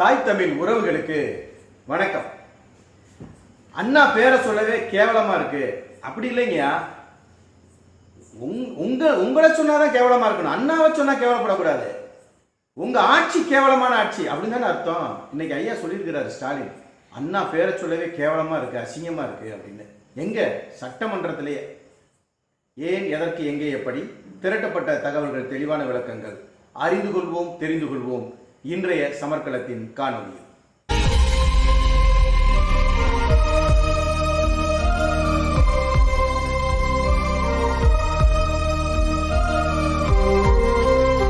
தாய் தமிழ் உறவுகளுக்கு வணக்கம். அண்ணா பேரை சொல்லவே கேவலமா இருக்கு. அப்படி இல்லைங்கய்யா. உங்- உங்க உங்களை சொன்னாதான் கேவலமா இருக்கணும். அண்ணாவை சொன்னா கேவலப்படக்கூடாது. உங்க ஆட்சி கேவலமான ஆட்சி. அப்படின்னு தானே அர்த்தம். இன்னைக்கு ஐயா சொல்லியிருக்கிறாரு ஸ்டாலின். அண்ணா பேரை சொல்லவே கேவலமா இருக்கு அசிங்கமா இருக்கு அப்படின்னு. எங்க? சட்டமன்றத்திலேயே. ஏன் எதற்கு எங்கே எப்படி? திரட்டப்பட்ட தகவல்கள் தெளிவான விளக்கங்கள். அறிந்து கொள்வோம் தெரிந்து கொள்வோம். இன்றைய சமர்க்களத்தின் காணொலி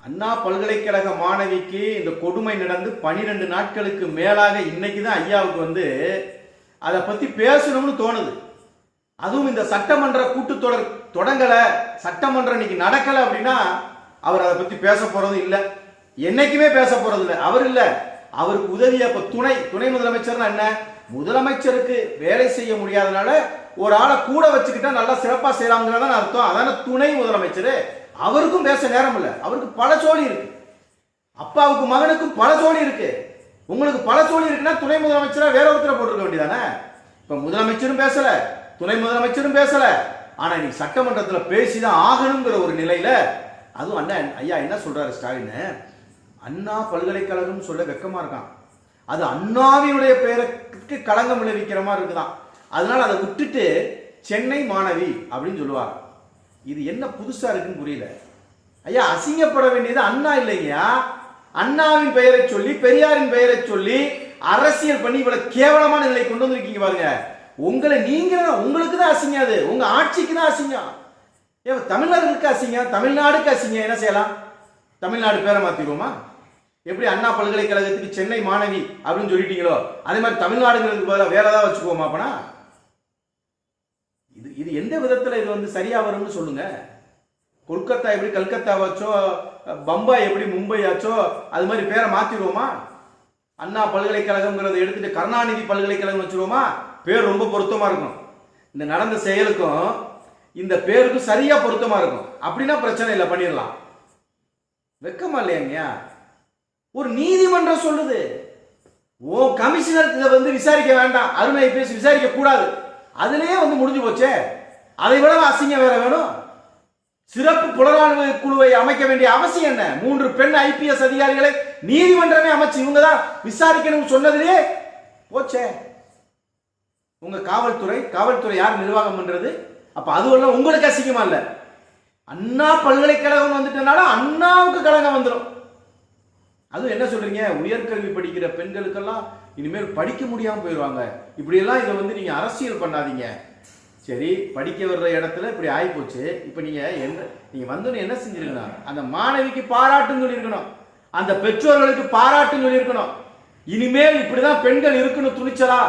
அண்ணா பல்கலைக்கழக மாணவிக்கு இந்த கொடுமை நடந்து பனிரெண்டு நாட்களுக்கு மேலாக இன்னைக்கு தான் ஐயாவுக்கு வந்து அதை பத்தி பேசணும்னு தோணுது. அதுவும் இந்த சட்டமன்ற கூட்டத்தொடர் தொடங்கல சட்டமன்றம் இன்னைக்கு நடக்கல அப்படின்னா அவர் அதை பத்தி பேச போறது இல்ல. என்னைக்குமே பேச போறது இல்லை அவர் இல்லை. அவருக்கு உதவிய இப்போ துணை துணை முதலமைச்சர்னா என்ன? முதலமைச்சருக்கு வேலை செய்ய முடியாதனால ஒரு ஆளை கூட வச்சுக்கிட்டா நல்லா சிறப்பா செய்யலாம்ங்கிறதான் அர்த்தம். அதான துணை முதலமைச்சர். அவருக்கும் பேச நேரம் இல்லை. அவருக்கு பல சோழி இருக்கு. அப்பாவுக்கு மகனுக்கும் பல சோழி இருக்கு. உங்களுக்கு பல சோழி இருக்குன்னா துணை முதலமைச்சரா வேற ஒருத்தரை போட்டிருக்க வேண்டியதானே? இப்ப முதலமைச்சரும் பேசல. துணை முதலமைச்சரும் பேசல. ஆனா நீ சட்டமன்றத்துல பேசிதான் ஆகணுங்கிற ஒரு நிலையில அதுவும் அண்ணா ஐயா என்ன சொல்றாரு ஸ்டாலின் அண்ணா பல்கலைக்கழகம் சொல்ல வெக்கமா இருக்கான். அது அண்ணாவினுடைய பெயருக்கு களங்கம் விளைவிக்கிற மாதிரி இருக்குதான். அதனால அதை விட்டுட்டு சென்னை மாணவி அப்படின்னு சொல்லுவாங்க. இது என்ன புதுசா இருக்குன்னு புரியல. ஐயா அசிங்கப்பட வேண்டியது அண்ணா இல்லைங்கய்யா. அண்ணாவின் பெயரை சொல்லி பெரியாரின் பெயரை சொல்லி அரசியல் பண்ணி இவ்வளவு கேவலமான நிலை கொண்டு வந்திருக்கீங்க பாருங்க. உங்களை நீங்க உங்களுக்கு தான் அசிங்கம் அது. உங்க ஆட்சிக்கு தான் அசிங்கம். ஏன் தமிழர்களுக்கு அசிங்கம் தமிழ்நாடுக்கு அசிங்கம். என்ன செய்யலாம்? தமிழ்நாடு பேரை மாத்திடுவோமா எப்படி அண்ணா பல்கலைக்கழகத்துக்கு சென்னை மாணவி அப்படின்னு சொல்லிட்டீங்களோ? அதே மாதிரி தமிழ்நாடுங்கிறது பதிலாக வேற ஏதாவது வச்சுக்குவோமா அப்பனா? இது இது எந்த விதத்தில் இது வந்து சரியா வரும்னு சொல்லுங்க. கொல்கத்தா எப்படி கல்கத்தாவாச்சோ பம்பாய் எப்படி மும்பை ஆச்சோ அது மாதிரி பேரை மாத்திடுவோமா? அண்ணா பல்கலைக்கழகம்ங்கிறத எடுத்துட்டு கருணாநிதி பல்கலைக்கழகம் வச்சுருவோமா? பேர் ரொம்ப பொருத்தமா இருக்கும் இந்த நடந்த செயலுக்கும் இந்த பேருக்கும் சரியா பொருத்தமா இருக்கும் அப்படின்னா பிரச்சனை இல்லை பண்ணிடலாம். வெக்கமா இல்லையாங்கய்யா ஒரு நீதிமன்றம் சொல்லுது. ஓ கமிஷனர் இதை வந்து விசாரிக்க வேண்டாம். அருண் பேசி விசாரிக்க கூடாது. அதுலேயே வந்து முடிஞ்சு போச்சே. அதை விட அசிங்கம் வேற வேணும்? சிறப்பு புலனாய்வு குழுவை அமைக்க வேண்டிய அவசியம் என்ன? மூன்று பெண் ஐபிஎஸ் அதிகாரிகளை நீதிமன்றமே அமைச்சு இவங்க தான் விசாரிக்கணும்னு சொன்னதுலேயே போச்சே. உங்க காவல்துறை காவல்துறை யார் நிர்வாகம் பண்றது? அப்ப அதுவெல்லாம் உங்களுக்கு அசிங்கமா இல்லை. அண்ணா பல்கலைக்கழகம் வந்துட்டனால அண்ணாவுக்கு கலங்கம் வந்துடும் அதுவும் என்ன சொல்றீங்க? உயர்கல்வி படிக்கிற பெண்களுக்கெல்லாம் இனிமேல் படிக்க முடியாம போயிடுவாங்க இப்படியெல்லாம் இதை வந்து நீங்க அரசியல் பண்ணாதீங்க. சரி படிக்க வர்ற இடத்துல இப்படி ஆகிப்போச்சு இப்போ நீங்க என்ன நீங்க வந்தோன்னு என்ன செஞ்சிருக்கணும் அந்த மாணவிக்கு பாராட்டுன்னு சொல்லியிருக்கணும். அந்த பெற்றோர்களுக்கு பாராட்டுன்னு சொல்லியிருக்கணும். இனிமேல் இப்படிதான் பெண்கள் இருக்கணும் துணிச்சலா?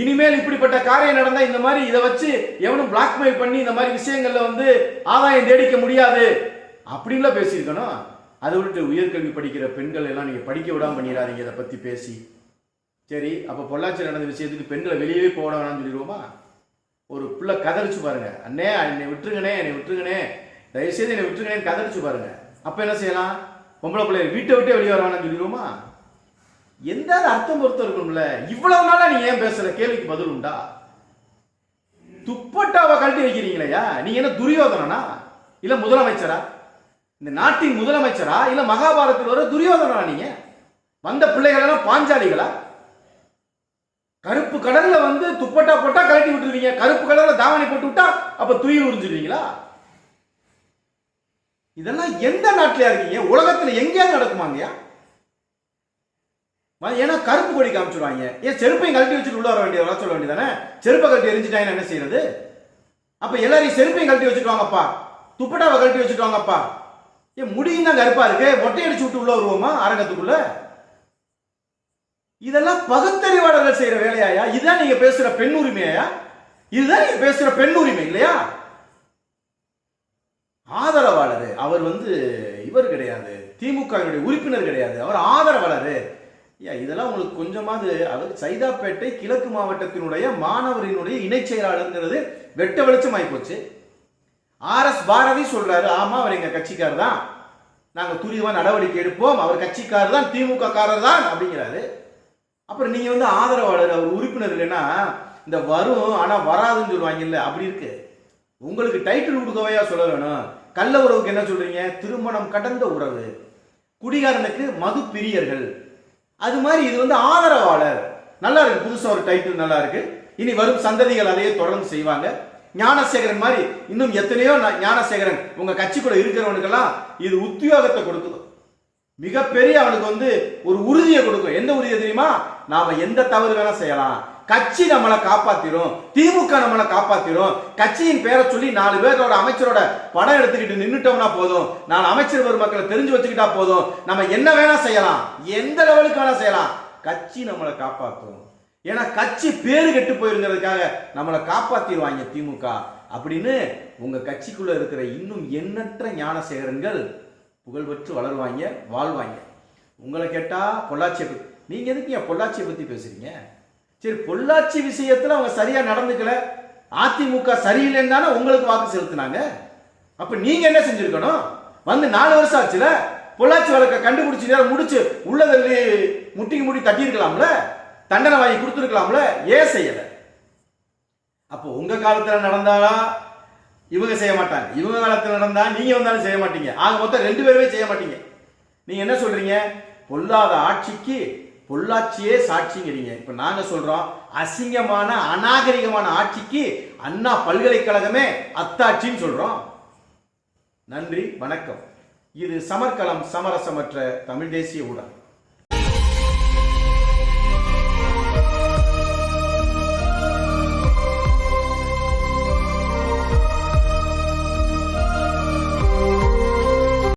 இனிமேல் இப்படிப்பட்ட காரியம் நடந்தா இந்த மாதிரி இதை வச்சு எவனும் பிளாக்மெயில் பண்ணி இந்த மாதிரி விஷயங்கள்ல வந்து ஆதாயம் தேடிக்க முடியாது அப்படின்லாம் பேசியிருக்கணும். அதை விட்டு உயர்கல்வி படிக்கிற பெண்கள் எல்லாம் நீங்க படிக்க விடாம பண்ணிடாதீங்க இதை பத்தி பேசி. சரி அப்ப பொள்ளாச்சி நடந்த விஷயத்துக்கு பெண்களை வெளியவே போட வேணாம்னு சொல்லிடுவோமா? ஒரு பிள்ளை கதறிச்சு பாருங்க. அண்ணே என்னை விட்டுருங்கண்ணே என்னை விட்டுருங்கண்ணே. தயவுசெய்து என்னை விட்டுருங்கண்ணே கதறிச்சு பாருங்க. அப்ப என்ன செய்யலாம்? பொம்பளை பிள்ளைய வீட்டை விட்டே வெளியே வர வேணாம்னு சொல்லிடுவோமா? எந்த அர்த்தம் பொருத்தம் இருக்கும்ல இவ்வளவு நாளா நீ ஏன் பேசுற? கேள்விக்கு பதில் உண்டா? துப்பட்டாவை கழட்டி வைக்கிறீங்களா நீ என்ன துரியோதனனா? இல்ல முதலமைச்சரா? இந்த நாட்டின் முதலமைச்சரா? இல்ல மகாபாரத்தில் வர துரியோதனா நீங்க? வந்த பிள்ளைகள் எல்லாம் பாஞ்சாலிகளா? கருப்பு கடல்ல வந்து துப்பட்டா போட்டா கழட்டி விட்டுருவீங்க. கருப்பு கடல்ல தாவணி போட்டு விட்டா அப்ப துயி உறிஞ்சிருவீங்களா? இதெல்லாம் எந்த நாட்டிலயா இருக்கீங்க? உலகத்துல எங்கேயாவது நடக்குமாங்கயா ஏன்னா கருப்பு கொடி காமிச்சிருவாங்க. ஏன் செருப்பையும் கழட்டி வச்சுட்டு உள்ள வர வேண்டியது வர சொல்ல வேண்டியதானே செருப்பை கழட்டி எரிஞ்சிட்டாங்க என்ன செய்யறது? அப்ப எல்லாரையும் செருப்பையும் கழட்டி வச்சுட்டு வாங்கப்பா. துப்பட்டாவை கழட்டி வச்சுட்டு வாங்கப்பா. ஏன் முடியும் தான் கருப்பா இருக்கு. மொட்டை அடிச்சு விட்டு உள்ள வருவோமா அரங்கத்துக்குள்ள? இதெல்லாம் பகுத்தறிவாளர்கள் செய்யற வேலையாயா? இதுதான் நீங்க பேசுற பெண் உரிமையா இதுதான் நீங்க பேசுற பெண் உரிமை இல்லையா? ஆதரவாளர். அவர் வந்து இவர் கிடையாது. திமுக உறுப்பினர் கிடையாது. அவர் ஆதரவாளர். இதெல்லாம் உங்களுக்கு கொஞ்சமாவது அதாவது சைதாப்பேட்டை கிழக்கு மாவட்டத்தினுடைய மாணவரினுடைய இணைச் செயலாளருங்கிறது வெட்ட வெளிச்சம் ஆகிப்போச்சு ஆர் எஸ் பாரதி சொல்றாரு ஆமா அவர் எங்க கட்சிக்கார் தான். நாங்கள் துரிதமா நடவடிக்கை எடுப்போம். அவர் கட்சிக்காரர் தான் திமுக காரர் தான் அப்படிங்கிறாரு. அப்புறம் நீங்க வந்து ஆதரவாளர் அவர் உறுப்பினர் இல்லைன்னா இந்த வரும் ஆனா வராதுன்னு சொல்லுவாங்கல்ல அப்படி இருக்கு. உங்களுக்கு டைட்டில் கொடுக்கவையா சொல்ல வேணும். கள்ள உறவுக்கு என்ன சொல்றீங்க? திருமணம் கடந்த உறவு. குடிகாரனுக்கு மது பிரியர்கள் அது மாதிரி இது வந்து ஆதரவாளர். நல்லா இருக்கு. புதுசா ஒரு டைட்டில் நல்லா இருக்கு. இனி வரும் சந்ததிகள் அதையே தொடர்ந்து செய்வாங்க. ஞானசேகரன் மாதிரி இன்னும் எத்தனையோ ஞானசேகரன் உங்க கட்சிக்குள்ள இருக்கிறவனுக்கெல்லாம் இது உத்தியோகத்தை கொடுக்குது. மிகப்பெரிய அவனுக்கு வந்து ஒரு உறுதியை கொடுக்கும். எந்த உறுதியை தெரியுமா? நாம எந்த தவறு வேணா செய்யலாம். கட்சி நம்மளை காப்பாத்திரும் திமுக நம்மளை காப்பாத்திரும். கட்சியின் பேரை சொல்லி நாலு பேரோட அமைச்சரோட படம் எடுத்துக்கிட்டு நின்னுட்டோம்னா போதும். நாலு அமைச்சர் பெருமக்களை தெரிஞ்சு வச்சுக்கிட்டா போதும். நம்ம என்ன வேணா செய்யலாம். எந்த லெவலுக்கு வேணா செய்யலாம். கட்சி நம்மளை காப்பாற்றும் ஏன்னா கட்சி பேரு கெட்டு போயிருங்கிறதுக்காக நம்மளை காப்பாத்திடுவாங்க திமுக. அப்படின்னு உங்க கட்சிக்குள்ள இருக்கிற இன்னும் எண்ணற்ற ஞானசேகரன்கள் புகழ்பெற்று வளருவாங்க வாழ்வாங்க. உங்களை கேட்டா பொள்ளாச்சியை பத்தி நீங்க எதுக்கு பொள்ளாச்சியை பத்தி பேசுறீங்க? சரி பொள்ளாச்சி விஷயத்தில் அவங்க சரியாக நடந்துக்கல. அதிமுக சரியில்லைன்னு தானே உங்களுக்கு வாக்கு செலுத்தினாங்க. அப்போ நீங்கள் என்ன செஞ்சுருக்கணும்? வந்து நாலு வருஷம் ஆச்சுல பொள்ளாச்சி வழக்கை கண்டுபிடிச்சி நேரம் முடிச்சு உள்ளதள்ளி முட்டிக்கு முட்டி தட்டியிருக்கலாம்ல? தண்டனை வாங்கி கொடுத்துருக்கலாம்ல? ஏன் செய்யலை? அப்போ உங்கள் காலத்தில் நடந்தாலா? இவங்க செய்ய மாட்டாங்க. இவங்க காலத்தில் நடந்தால் நீங்கள் வந்தாலும் செய்ய மாட்டீங்க. ஆக மொத்தம் ரெண்டு பேருமே செய்ய மாட்டீங்க. நீங்கள் என்ன சொல்கிறீங்க பொல்லாத ஆட்சிக்கு பொள்ளாச்சியே சாட்சிங்கிறீங்க. இப்ப நாங்க சொல்றோம் அசிங்கமான அநாகரிகமான ஆட்சிக்கு அண்ணா பல்கலைக்கழகமே அத்தாட்சின்னு சொல்றோம். நன்றி வணக்கம். இது சமர்க்கலம் சமரசமற்ற தமிழ் தேசிய ஊடகம்.